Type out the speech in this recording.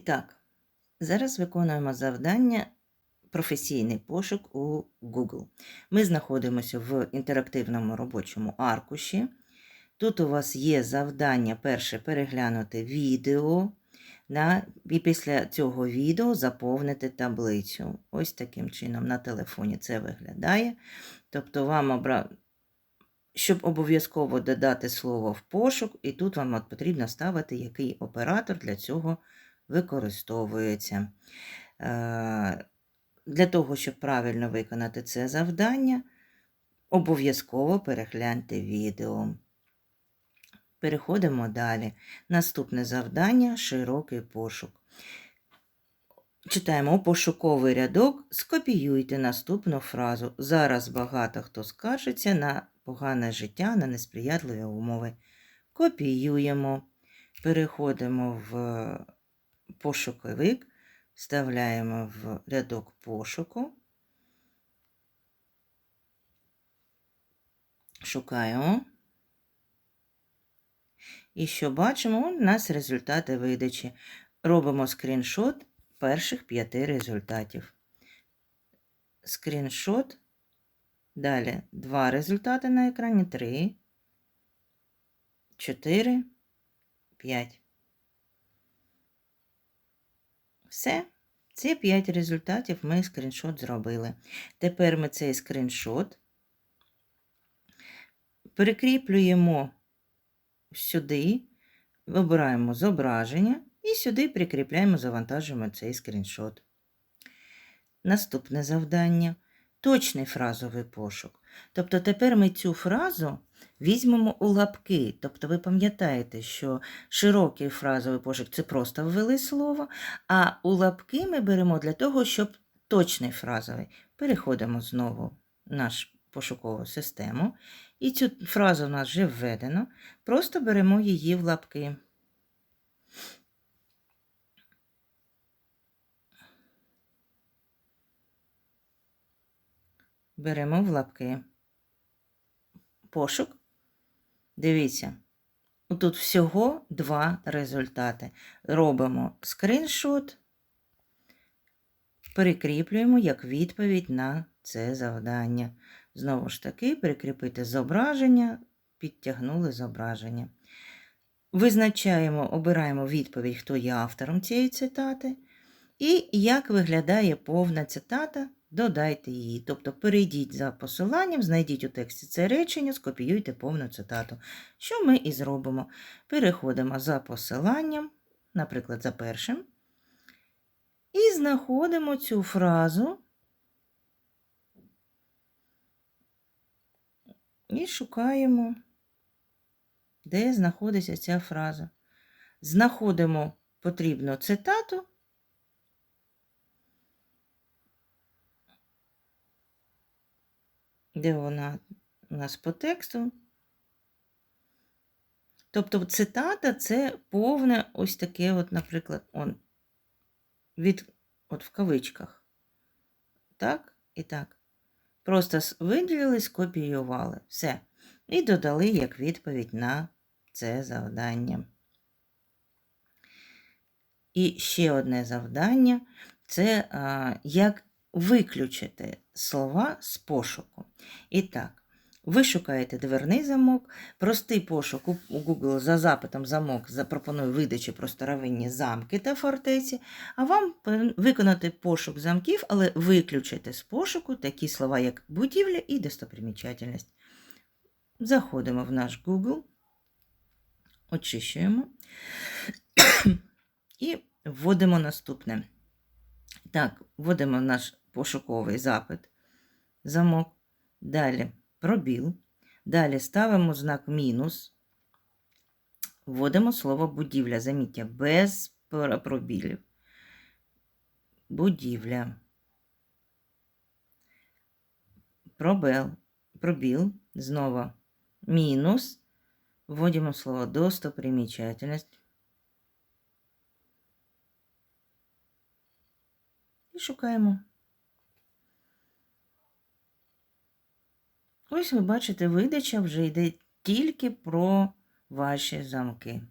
І так, зараз виконуємо завдання професійний пошук у Google. Ми знаходимося в інтерактивному робочому аркуші. Тут у вас є завдання перше переглянути відео. Да, і після цього відео заповнити таблицю. Ось таким чином на телефоні це виглядає. Тобто, вам обра... щоб обов'язково додати слово в пошук, і тут вам от потрібно ставити, який оператор для цього використовується. Е, Для того, щоб правильно виконати це завдання, обов'язково перегляньте відео. Переходимо далі. Наступне завдання широкий пошук. Читаємо пошуковий рядок, скопіюйте наступну фразу. Зараз багато хто скаржиться на погане життя, на несприятливі умови. Копіюємо, переходимо в пошуковик, вставляємо в рядок пошуку, шукаємо. І що бачимо, у нас результати видачі. Робимо скріншот перших п'яти результатів. Скріншот. Далі два результати на екрані. Три, чотири, п'ять. Все. Ці 5 результатів ми скріншот зробили. Тепер ми цей скріншот прикріплюємо сюди, вибираємо зображення і сюди прикріпляємо, завантажуємо цей скріншот. Наступне завдання точний фразовий пошук. Тобто тепер ми цю фразу візьмемо у лапки. Тобто ви пам'ятаєте, що широкий фразовий пошук це просто ввели слово, а у лапки ми беремо для того, щоб точний фразовий. Переходимо знову в наш пошукову систему. І цю фразу у нас вже введено. Просто беремо її в лапки. Беремо в лапки. Пошук. Дивіться, тут всього два результати. Робимо скріншот, прикріплюємо як відповідь на це завдання. Знову ж таки, прикріпити зображення, підтягнули зображення. Визначаємо, обираємо відповідь, хто є автором цієї цитати. І як виглядає повна цитата, додайте її. Тобто перейдіть за посиланням, знайдіть у тексті це речення, скопіюйте повну цитату. Що ми і зробимо? Переходимо за посиланням, наприклад, за першим, і знаходимо цю фразу. І шукаємо, де знаходиться ця фраза. Знаходимо потрібну цитату. Де вона у нас по тексту? Тобто цитата це повне ось таке, от, наприклад, он, від, от в кавичках. Так і так. Просто виділили, скопіювали. Все. І додали як відповідь на це завдання. І ще одне завдання це а, як виключити слова з пошуку. І так, ви шукаєте дверний замок, простий пошук у Google за запитом замок запропонує видачі про старовинні замки та фортеці, а вам виконати пошук замків, але виключити з пошуку такі слова, як будівля і достопримічательність. Заходимо в наш Google, очищуємо і вводимо наступне. Так, вводимо наш пошуковий запит, замок, далі пробіл. Далі ставимо знак мінус, вводимо слово будівля, заміття без пробілів. Будівля. Пробел, пробіл, знову мінус. Вводимо слово достопримічательність. І шукаємо. Ось ви бачите, видача вже йде тільки про ваші замки.